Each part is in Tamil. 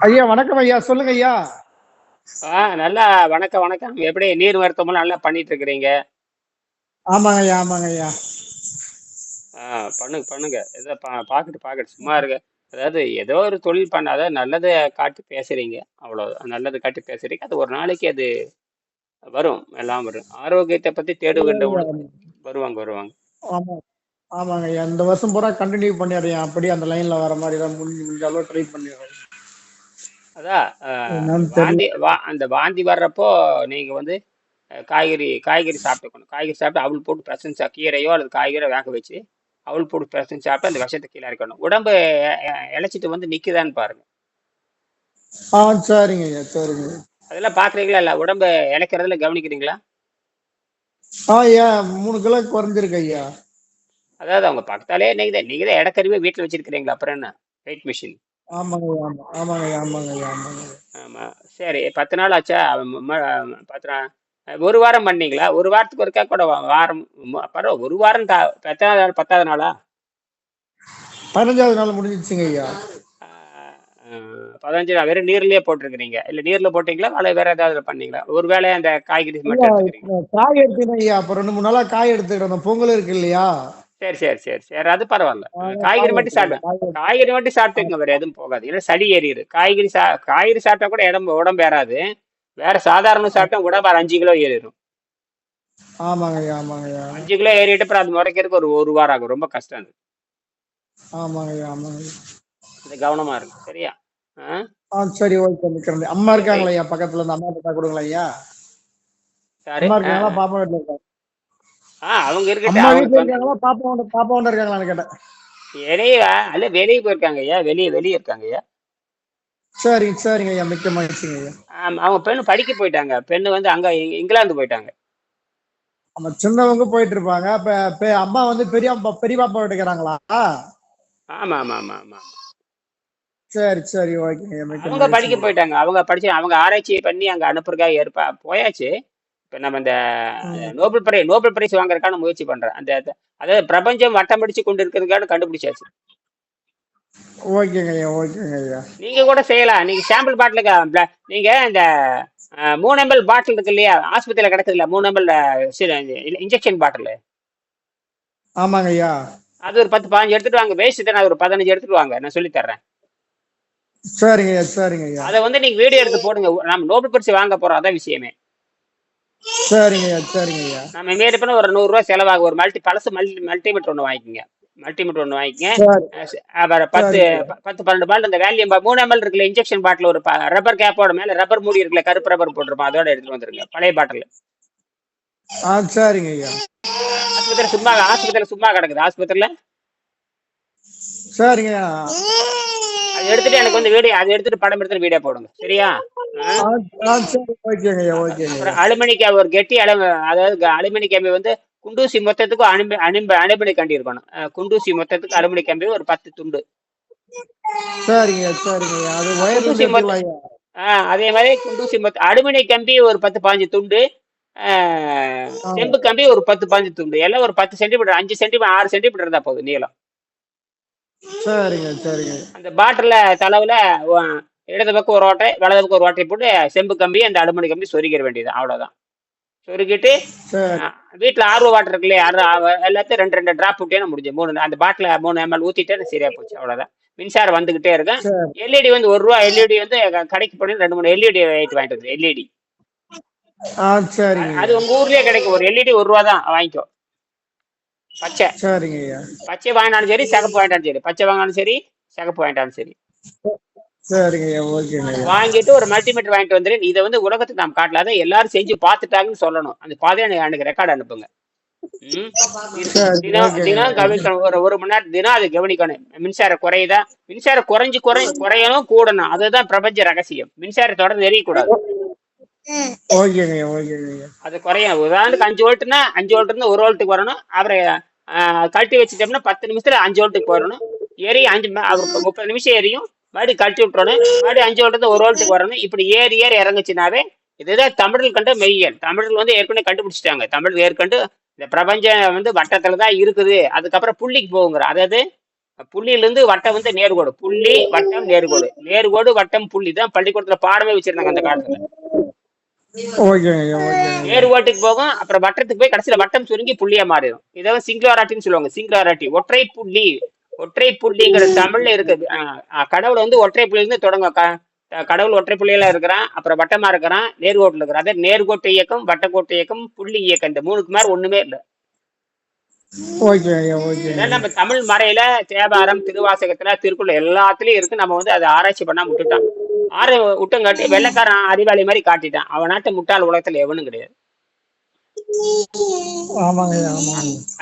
ஐயா வணக்கம் ஐயா சொல்லுங்க ஐயா. ஆ நல்லா வணக்கம் வணக்கம். எப்படி நீர் மருத்துவம்லாம் நல்லா பண்ணிட்டு இருக்கிறீங்க ஆமாங்க ஐயா ஆமாங்க ஐயா. ஆ பண்ணுங்க பண்ணுங்க. ஏதோ பா பார்க்கட்டு பார்க்கட்டு சும்மா இருங்க. அதாவது ஏதோ ஒரு தொழில் பண்ணாத நல்லதை காட்டி பேசுறீங்க. அவ்வளோ நல்லது காட்டி பேசுறீங்க. அது ஒரு நாளைக்கு அது வரும் எல்லாம் வரும். ஆரோக்கியத்தை பத்தி தேடுகின்ற வருவாங்க வருவாங்க. ஆமா ஆமாங்க ஐயா. இந்த வருஷம் பூரா கண்டினியூ பண்ணிடுறேன். அப்படியே அந்த லைன்ல வர மாதிரி தான் முடிஞ்சு முடிஞ்ச அளவு ட்ரை பண்ணிடுறேன். அதான் வாந்தி அந்த வாந்தி வர்றப்போ நீங்க வந்து காய்கறி காய்கறி சாப்பிட்டுக்கணும். காய்கறி சாப்பிட்டு அவள் போட்டு பிரசன்ஸ் கீரையோ அல்லது காய்கறியோ வேக வச்சு அவள் போட்டு பிரசன்ஸ் சாப்பிட்டு அந்த விஷத்தை கீழே இறக்கணும். உடம்பு அஹ், இளைச்சிட்டு வந்து நிக்குதான்னு பாருங்க. ஆ சரிங்க ஐயா சரிங்க அதெல்லாம் பாக்குறீங்களா இல்ல? உடம்பு இளைக்கிறதுல கவனிக்கிறீங்களா? ஆ ஐயா மூணு கிலோ குறைஞ்சிருக்கு ஐயா. அதாவது அவங்க பக்கத்தாலே நீங்க தான் நீங்க தான் இடக்கறிவே வீட்டுல வச்சிருக்கிறீங்களா அப்புறம் என்ன? Weight machine. ஆமாங்க ஆமா ஆமாங்க ஐயா ஆமாங்க ஐயா ஆமாங்க. ஐயா ஆமா. சரி பத்து நாள் ஆச்சா? ம- ம- பத்து நாள் ஒரு வாரம் பண்ணீங்களா? ஒரு வாரத்துக்கு ஒருக்கா கூட வா- வாரம் ம- பரவாயில்ல ஒரு வாரம் தா- எத்தனாவது நாள் பத்தாவது நாளா? பதினஞ்சாவது நாள் முடிஞ்சிச்சுங்க ஐயா. ஆஹ் பதினஞ்சு நாள் வெறும் நீர்லயே போட்டிருக்கிறீங்க. இல்ல நீர்ல போட்டீங்களா? அல்ல வேற ஏதாவது பண்ணீங்களா? ஒரு வேளை அந்த காய்கறி மட்டும் எடுத்துக்கிறீங்க. காய் எடுத்துனேன் ஐயா. அப்ப ரெண்டு மூணு நாளா காய் எடுத்துக்கிட்டேன் அந்த பொங்கல் இருக்கு இல்லையா? சரி சரி சரி சரி. அது பரவாயில்ல. காய்கறி மட்டும் சாப்பிடு. காய்கறி மட்டும் சாப்பிட்டுங்க வேற எதுவும் போகாது. இல்லை சளி ஏறிடு. காய்கறி சா காய்கறி சாப்பிட்டா கூட உடம்பு உடம்பு ஏறாது. வேற சாதாரண சாப்பிட்டா உடம்பு அஞ்சு கிலோ ஏறிடும். ஆமாங்க ஐயா ஆமாங்க ஐயா. அஞ்சு கிலோ ஏறிட்டு அப்புறம் அது முறைக்கிறதுக்கு ஒரு ஒரு வாரம் ஆகும். ரொம்ப கஷ்டம் அது. ஆமாங்க ஐயா ஆமாங்க ஐயா. இது கவனமா இருக்கு சரியா? ஆ? சரி ஓகே நிக்கிறேன் அம்மா இருக்காங்களா ஐயா பக்கத்துல இந்த அம்மா கிட்ட கொடுங்களா ஐயா. சாரி அம்மா இருக்காங்களா? பாப்பா வீட்டுல இருக்காங்க. அவங்க இருக்காங்களா பாப்பா பாப்பா உண்டு இருக்காங்களான்னு கேட்டேன். வெளியே அல்ல வெளியே போயிருக்காங்க ஐயா. வெளியே வெளியே இருக்காங்க ஐயா. சரிங்க சரிங்க ஐயா. மிக்க மகிழ்ச்சிங்க ஐயா. ஆமா, அவங்க பெண்ணு படிக்க போயிட்டாங்க. பெண்ணு வந்து அங்க இங்கிலாந்து போயிட்டாங்க. நம்ம சின்னவங்க போயிட்டு இருப்பாங்க. இப்ப அம்மா வந்து பெரிய பெரிய பாப்பா வீட்டுக்கிறாங்களா ஆமா ஆமா ஆமா ஆமா. சரி சரி மிக்க அவங்க படிக்க போயிட்டாங்க. அவங்க படிச்சு அவங்க ஆராய்ச்சி பண்ணி அங்க அனுப்புறதுக்காக ஏற்பா போயாச்சு. இப்ப நம்ம இந்த. நோபல் பிரைஸ் நோபல் பிரைஸ் வாங்குறதுக்கான முயற்சி பண்றேன். அந்த அதாவது பிரபஞ்சம் வட்டம் பிடிச்சு கொண்டு இருக்கிறதுக்கான கண்டுபிடிச்சாச்சு. ஓகேங்க ஐயா ஓகேங்க நீங்க கூட செய்யலாம். நீங்க சாம்பிள் பாட்டிலுக்கு நீங்க இந்த மூணு எம்எல் பாட்டில் இருக்கு இல்லையா? ஆஸ்பத்திரியில கிடக்குது இல்ல மூணு எம்எல் இன்ஜெக்ஷன் பாட்டில் ஆமாங்க ஐயா அது ஒரு பத்து பதினஞ்சு எடுத்துட்டு வாங்க. வேஸ்ட் தானே அது ஒரு பதினஞ்சு எடுத்துட்டு வாங்க. நான் சொல்லி தர்றேன். சரிங்க சரிங்க அதை வந்து நீங்க வீடியோ எடுத்து போடுங்க. நம்ம நோபல் பரிசு வாங்க போறோம். அதான் விஷயமே. சரிங்க ஐயா சரிங்க ஐயா. நம்ம மீறி பண்ண ஒரு நூறுரூவா செலவாகும். ஒரு மல்டி பழசு மல்டி மல்டிமீட்டர் ஒன்று வாங்கிக்கோங்க. மல்டிமீட்டர் ஒன்று வாங்கிக்கங்க. அப்புறம் பத்து பத்து பன்னெண்டு பால் இந்த வேல்யூம் மூணு எம்எல் இருக்குல்ல இன்ஜெக்ஷன் பாட்டில் ஒரு ரப்பர் கேப்போட மேல ரப்பர் மூடி இருக்குல்ல கருப்பு ரப்பர் போட்டிருப்போம் அதோட எடுத்துட்டு வந்துருங்க. பழைய பாட்டில் ஆ சரிங்க ஐயா. ஆஸ்பத்திரி சும்மா ஆஸ்பத்திரியில் சும்மா கிடக்குது. ஆஸ்பத்திரியில்? சரிங்க அது எடுத்துட்டு எனக்கு வந்து வீடியோ அதை எடுத்துட்டு படம் எடுத்துட்டு வீடியோ போடுங்க. சரியா? ஆ? ஆ ஆ சரி ஓகேங்க ஐயா ஓகேங்க அப்புறம் ஐயா. அலுமினி கேம் ஒரு கெட்டி அள அதாவது அலுமினி கம்பி வந்து குண்டூசி மொத்தத்துக்கும் அனுமி அனுமி அனுமதி கண்டி இருக்கணும். குண்டூசி மொத்தத்துக்கு அலுமினி கம்பி ஒரு பத்து துண்டு. சரிங்க சரிங்க அது குண்டூசி மாதிரி குண்டூசி மொத்த அலுமினி கம்பி ஒரு பத்து பாஞ்சு துண்டு செம்பு கம்பி ஒரு பத்து பாஞ்சு துண்டு. எல்லாம் ஒரு பத்து சென்டிமீட்டர் அஞ்சு சென்டிமீட்டர் ஆறு சென்டிமீட்டர் இருந்தா போதும் நீளம். சரிங்க சரிங்க. அந்த பாட்டில தளவுல உ- இடது பக்கம் ஒரு ஓட்டை வலது பக்கம் ஒரு ஓட்டை போட்டு செம்பு கம்பி அந்த அலுமினி கம்பி சொருகிற வேண்டியது. அவ்வளவுதான். சொருகிட்டு வீட்ல ஆர்வ வாட்டர் இருக்கு இல்லையா எல்லாத்தையும் ரெண்டு ரெண்டு டிராப் விட்டேன்னு முடிஞ்சு மூணு அந்த பாட்டில மூணு எம்எல் ஊத்திட்டே சரியா போச்சு. அவ்வளவுதான். மின்சாரம் வந்துகிட்டே இருக்கும் எல்இடி வந்து ஒரு ரூபா எல்இடி வந்து க- கடைக்கு போய் ரெண்டு மூணு எல்இடி வாங்கிட்டு வந்து எல்இடி அது உங்க ஊர்லயே கிடைக்கும். ஒரு எல்இடி ஒரு ரூபா தான் வாங்கிக்கோ. பச்சை. சரிங்க பச்சை வாங்கினாலும் சரி சிகப்பு வாங்கிட்டாலும் சரி. பச்சை வாங்கினாலும் சரி சிகப்பு வாங்கிட்டாலும் சரி. ஓகேங்க வாங்கிட்டு ஒரு மல்டிமீட்டர் வாங்கிட்டு வந்துரு இதை வந்து உலகத்துக்கு நாம் காட்டலாத எல்லாரும் செஞ்சு பார்த்துட்டாங்கன்னு சொல்லணும். அந்த பாதையை எனக்கு எனக்கு ரெக்கார்டு அனுப்புங்க தினம் தினம் கவனிக்கணும் ஒரு ஒரு மணி நேரம் தினம் அதை கவனிக்கணும். மின்சாரம் குறையுதா? மின்சாரம் குறைஞ்சு குறை குறையணும் கூடணும். அதுதான் பிரபஞ்ச ரகசியம். மின்சாரம் தொடர்ந்து எரியக்கூடாது. அது குறையும். உதாரணத்துக்கு அஞ்சு வோல்ட்னா அஞ்சு வோல்ட் இருந்து ஒரு வோல்ட்டுக்கு வரணும். அப்புறம் கழட்டி வச்சுட்டோம்னா பத்து நிமிஷத்துல அஞ்சு வோல்ட்டுக்கு போயிடணும். ஏறி அஞ்சு அவர் முப்பது நிமிஷம் எரியும். மறுபடியும் கழட்டி விட்டுறணும். மறுபடியும் அஞ்சு இருந்து ஒரு வோல்ட்டுக்கு வரணும். இப்படி ஏறி ஏறி இறங்குச்சுனாவே இதுதான் தமிழில் கண்ட மெய்யல் தமிழில் வந்து ஏற்கனவே கண்டுபிடிச்சிட்டாங்க. தமிழ் ஏற்கண்டு இந்த பிரபஞ்சம் வந்து வட்டத்துல தான் இருக்குது. அதுக்கப்புறம் புள்ளிக்கு போகுங்கிற. அதாவது புள்ளியில இருந்து வட்டம் வந்து நேர்கோடு. புள்ளி வட்டம் நேர்கோடு. நேர்கோடு வட்டம் புள்ளி தான் பள்ளிக்கூடத்துல பாடமே வச்சிருந்தாங்க அந்த காலத்துல. நேர்கோட்டுக்கு போகும் அப்புறம் வட்டத்துக்கு போய் கடைசியில வட்டம் சுருங்கி புள்ளியா மாறிடும். இதை சிங்குலாராட்டின்னு சொல்லுவாங்க. சிங்குலாராட்டி ஒற்றை புள்ளி. ஒற்றை புள்ளிங்கிற தமிழ்ல இருக்குது ஆஹ் ஆஹ் கடவுள் வந்து ஒற்றை புள்ளில இருந்து தொடங்கும் கடவுள் ஒற்றை புள்ளியில இருக்கிறான் அப்புறம் வட்டமா இருக்கிறான் நேர்கோட்டுல இருக்கிறான். அதே நேர்கோட்டு இயக்கம் வட்டக்கோட்டு இயக்கம் புள்ளி இயக்கம். இந்த மூணுக்கு மேல ஒண்ணுமே இல்லை. நம்ம தமிழ் மறையில தேவாரம் திருவாசகத்துல திருக்குறள் எல்லாத்துலயும் இருக்கு. நம்ம வந்து அதை ஆராய்ச்சி பண்ணா விட்டுட்டோம் ஆறு விட்டங்காட்டி வெள்ளைக்காரன் அறிவாளி மாதிரி காட்டிட்டான். அவன் நாட்டு முட்டாள் உலகத்துல எவனும் கிடையாது.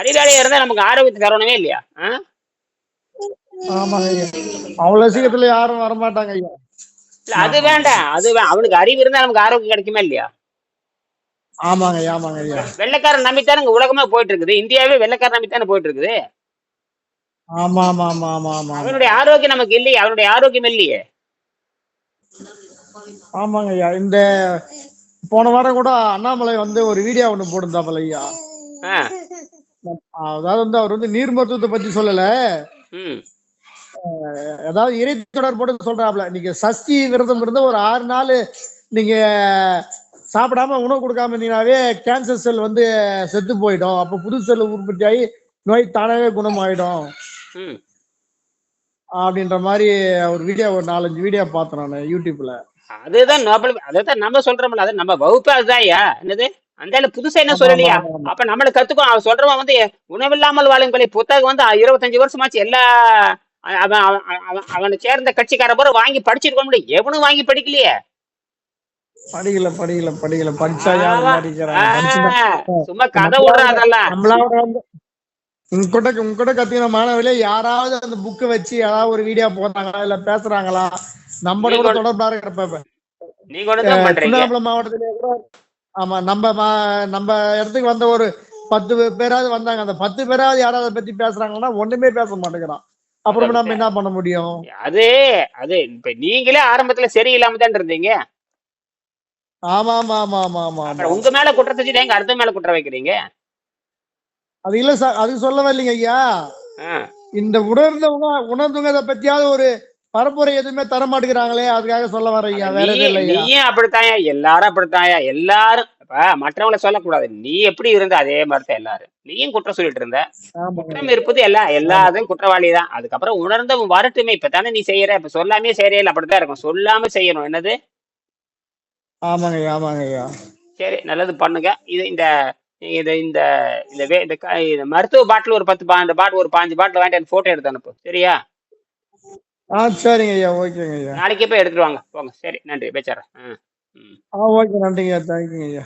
அறிவாளியா இருந்தா நமக்கு ஆரோக்கியத்தை தரணுமே இல்லையா? ஆ? ஆமாங்க ஐயா. அவ்வளவு சீக்கிரத்துல யாரும் வரமாட்டாங்க ஐயா. இல்ல அது வேண்டாம். அது வே- அவனுக்கு அறிவு இருந்தா நமக்கு ஆரோக்கியம் கிடைக்குமா இல்லையா? ஆமாங்க ஐயா ஆமாங்க ஐயா. வெள்ளைக்காரன் நம்பித்தானே உலகமே போயிட்டு இருக்குது இந்தியாவே வெள்ளைக்காரன் நம்பித்தானே போயிட்டு இருக்குது ஆமா ஆமா ஆமா ஆமா ஆமா. அவனுடைய ஆரோக்கியம் நமக்கு இல்லையே. அவனுடைய ஆரோக்கியம் இல்லையே. ஆமாங்க ஐயா. இந்த போன வாரம் கூட அண்ணாமலை வந்து ஒரு வீடியோ ஒண்ணு போட்டிருந்தாப்பல ஐயா. ஆ, அதாவது வந்து அவர் வந்து நீர் மருத்துவத்தை பத்தி சொல்லல. ம். அதாவது இறை தொடர்போடு சொல்றாப்ல நீங்க சஷ்டி விரதம் இருந்து ஒரு ஆறு நாள் நீங்க சாப்பிடாம உணவு கொடுக்காம இருந்தீங்கன்னாவே கேன்சர் செல் வந்து செத்து போயிடும். அப்ப புது செல் உற்பத்தி ஆகி நோய் தானாவே குணமாயிடும். அப்படின்ற மாதிரி ஒரு வீடியோ ஒரு நாலஞ்சு வீடியோ பார்த்தேன் நான் யூடியூப்ல. அதுதான் நோபல் அதுதான் நம்ம சொல்றோம்ல அது நம்ம வகுப்பு அதுதான்யா என்னது? அந்த புதுசா என்ன சொல்லலையா. அப்ப நம்மள கத்துக்கும். அவன் சொல்றவன் வந்து உணவில்லாமல் வாழுங்களை புத்தகம் வந்து இருபத்தஞ்சு வருஷமாச்சு எல்லா அவன் அவன் அவன் சேர்ந்த கட்சிக்கார பூரா வாங்கி படிச்சிருக்க முடியும் எவனும் வாங்கி படிக்கலையே. படிக்கல படிக்கல படிக்கல. படிச்சா சும்மா கதை விடுறா அதெல்லாம். நம்மளோட வந்து உங்ககிட்ட உங்ககிட்ட கத்துக்கிற மாணவர்களே யாராவது அந்த புக்கை வச்சு ஏதாவது ஒரு வீடியோ போடுறாங்களா இல்ல பேசுறாங்களா? நம்ம கூட தொடர்பா இருக்கிறப்ப. திருவண்ணாமலை மாவட்டத்திலே கூட ஆமா நம்ம மா- நம்ம இடத்துக்கு வந்த ஒரு பத்து பேராவது வந்தாங்க. அந்த பத்து பேராவது யாராவது பத்தி பேசுறாங்கன்னா ஒண்ணுமே பேச மாட்டேங்கிறான். அப்புறம் நம்ம என்ன பண்ண முடியும்? அது அது இப்ப நீங்களே ஆரம்பத்துல சரியில்லாம தான் இருந்தீங்க. ஆமா ஆமா ஆமா ஆமா ஆமா உங்க மேல குற்றத்தை வச்சுட்டு எங்க அடுத்த மேல குற்றம் வைக்கிறீங்க? அது இல்ல சார் அது சொல்ல வரலீங்க ஐயா. இந்த உணர்ந்தவங்க உணர்ந்தவங்க இதை பத்தியாவது ஒரு பரப்புரை எதுவுமே தர மாட்டேங்கிறாங்களே அதுக்காக சொல்ல வர ஐயா. வேற எதுவும் இல்லையா நீயும் அப்படித்தாயா எல்லாரும் அப்படித்தாயா எல்லாரும் இப்ப மற்றவங்கள சொல்லக்கூடாது. நீ எப்படி இருந்த அதே மாதிரி தான் எல்லாரும். நீயும் குற்றம் சொல்லிட்டு இருந்த. குற்றம் இருப்பது எல்லா எல்லாரும் குற்றவாளி தான் அதுக்கப்புறம் உணர்ந்தவன் வரட்டுமே இப்ப தானே நீ செய்யற? இப்ப சொல்லாமே செய்யறே அப்படித்தான் இருக்கும். சொல்லாம செய்யணும். என்னது? ஆமாங்க ஐயா ஆமாங்க ஐயா சரி நல்லது பண்ணுங்க. இது இந்த இது இந்த இந்த வே- இந்த மருத்துவ பாட்டில் ஒரு பத்து பாஞ்சு பாட்டில் ஒரு பாஞ்சு பாட்டில் வாங்கிட்டு போட்டோ எடுத்து அனுப்பு. சரியா? ஆ சரிங்க ஐயா ஓகேங்க ஐயா நாளைக்கே போய் எடுத்துட்டு வாங்க. போங்க. சரி நன்றி. ம் ம். ஆ ஓகே நன்றிங்க தேங்க்யூங்க ஐயா.